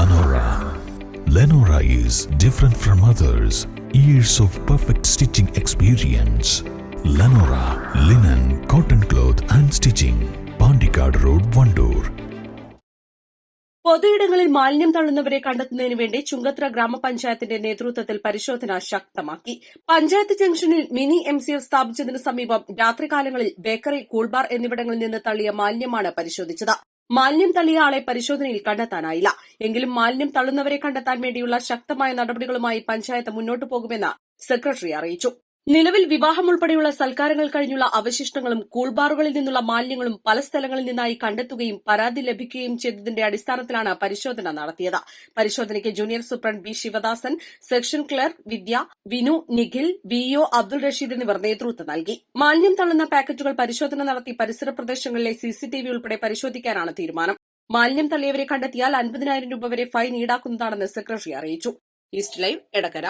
Lenora. Lenora is different from others. Years of perfect stitching experience. Lenora linen, cotton cloth and stitching. Pandikad Road, Vandoor. പൊതുയിടങ്ങളിൽ മാലിന്യം തള്ളുന്നവരെ കണ്ടെത്തുന്നതിന് വേണ്ടി ചുങ്കത്ര ഗ്രാമപഞ്ചായത്തിന്റെ നേതൃത്വത്തിൽ പരിശോധന ശക്തമാക്കി പഞ്ചായത്ത് ജംഗ്ഷനിൽ മിനി എം സി എഫ് സ്ഥാപിച്ചതിന് സമീപം രാത്രികാലങ്ങളിൽ ബേക്കറി കൂൾബാർ എന്നിവിടങ്ങളിൽ നിന്ന് തള്ളിയ മാലിന്യമാണ് പരിശോധിച്ചത് മാലിന്യം തള്ളിയ ആളെ പരിശോധനയിൽ കണ്ടെത്താനായില്ല. എങ്കിലും മാലിന്യം തള്ളുന്നവരെ കണ്ടെത്താൻ വേണ്ടിയുള്ള ശക്തമായ നടപടികളുമായി പഞ്ചായത്ത് മുന്നോട്ടു പോകുമെന്ന് സെക്രട്ടറി അറിയിച്ചു. നിലവിൽ വിവാഹം ഉൾപ്പെടെയുള്ള സൽക്കാരങ്ങൾ കഴിഞ്ഞുള്ള അവശിഷ്ടങ്ങളും കൂൾബാറുകളിൽ നിന്നുള്ള മാലിന്യങ്ങളും പല സ്ഥലങ്ങളിൽ നിന്നായി കണ്ടെത്തുകയും പരാതി ലഭിക്കുകയും ചെയ്തതിന്റെ അടിസ്ഥാനത്തിലാണ് പരിശോധന നടത്തിയത്. പരിശോധനയ്ക്ക് junior superintendent B Sivadasan section clerk Vidya Vinu Nikhil VEO Abdul Rasheed എന്നിവർ നേതൃത്വം നൽകി. മാലിന്യം തള്ളുന്ന പാക്കറ്റുകൾ പരിശോധന നടത്തി പരിസര പ്രദേശങ്ങളിലെ സിസിടിവി ഉൾപ്പെടെ പരിശോധിക്കാനാണ് തീരുമാനം. മാലിന്യം തള്ളിയവരെ കണ്ടെത്തിയാൽ അൻപതിനായിരം രൂപ വരെ ഫൈൻ ഈടാക്കുന്നതാണെന്ന് സെക്രട്ടറി അറിയിച്ചു. East live Edakkara